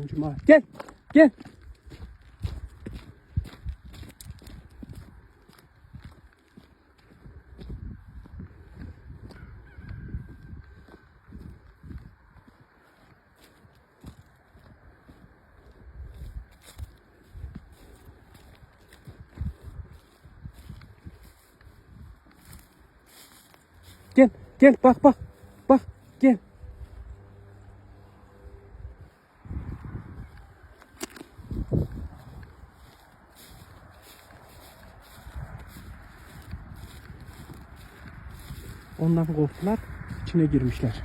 Bugün cuma. Gel. Gel. Gel. Gel bak bak. Bak gel. Ondan korktular. içine girmişler.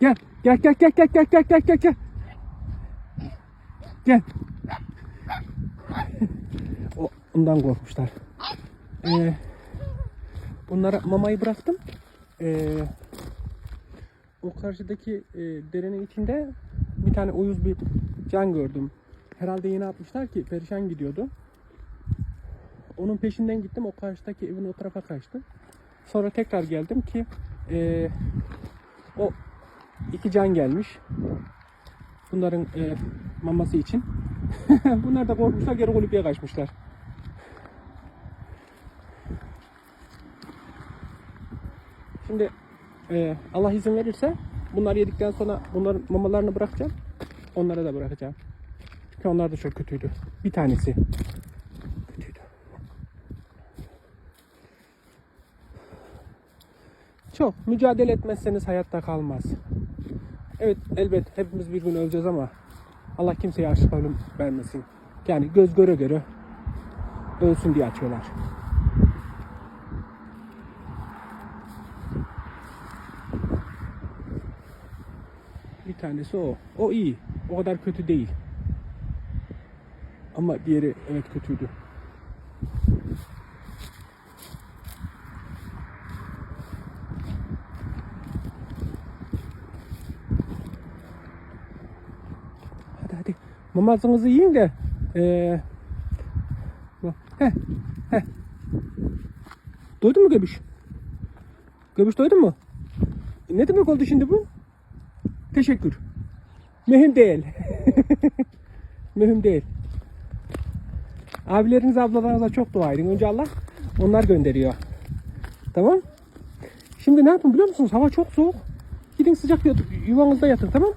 Gel. Gel gel gel gel gel gel gel gel gel. Gel. ondan korkmuşlar. Ee, Bunlara mamayı bıraktım. Ee, o karşıdaki e, derenin içinde bir tane uyuz bir can gördüm. Herhalde yeni atmışlar ki perişan gidiyordu. Onun peşinden gittim. O karşıdaki evin o tarafa kaçtı. Sonra tekrar geldim ki e, o iki can gelmiş. Bunların e, maması için. Bunlar da korkmuşlar geri kulübeye kaçmışlar. Şimdi e, Allah izin verirse bunlar yedikten sonra bunların mamalarını bırakacağım. Onlara da bırakacağım. Çünkü onlar da çok kötüydü. Bir tanesi kötüydü. Çok mücadele etmezseniz hayatta kalmaz. Evet elbet hepimiz bir gün öleceğiz ama Allah kimseye aşık ölüm vermesin. Yani göz göre göre ölsün diye açıyorlar. Bir tanesi o. O iyi. O kadar kötü değil. Ama diğeri evet kötüydü. Mamasınızı yiyin de. Ee, heh, heh. Doydun mu göbüş? Göbüş doydun mu? E, Ne demek oldu şimdi bu? Teşekkür. Mühim değil. Mühim değil. Abileriniz ablalarınıza çok dua edin. Önce Allah onlar gönderiyor. Tamam. Şimdi ne yapın biliyor musunuz? Hava çok soğuk. Gidin sıcak yat- yuvanızda yatın tamam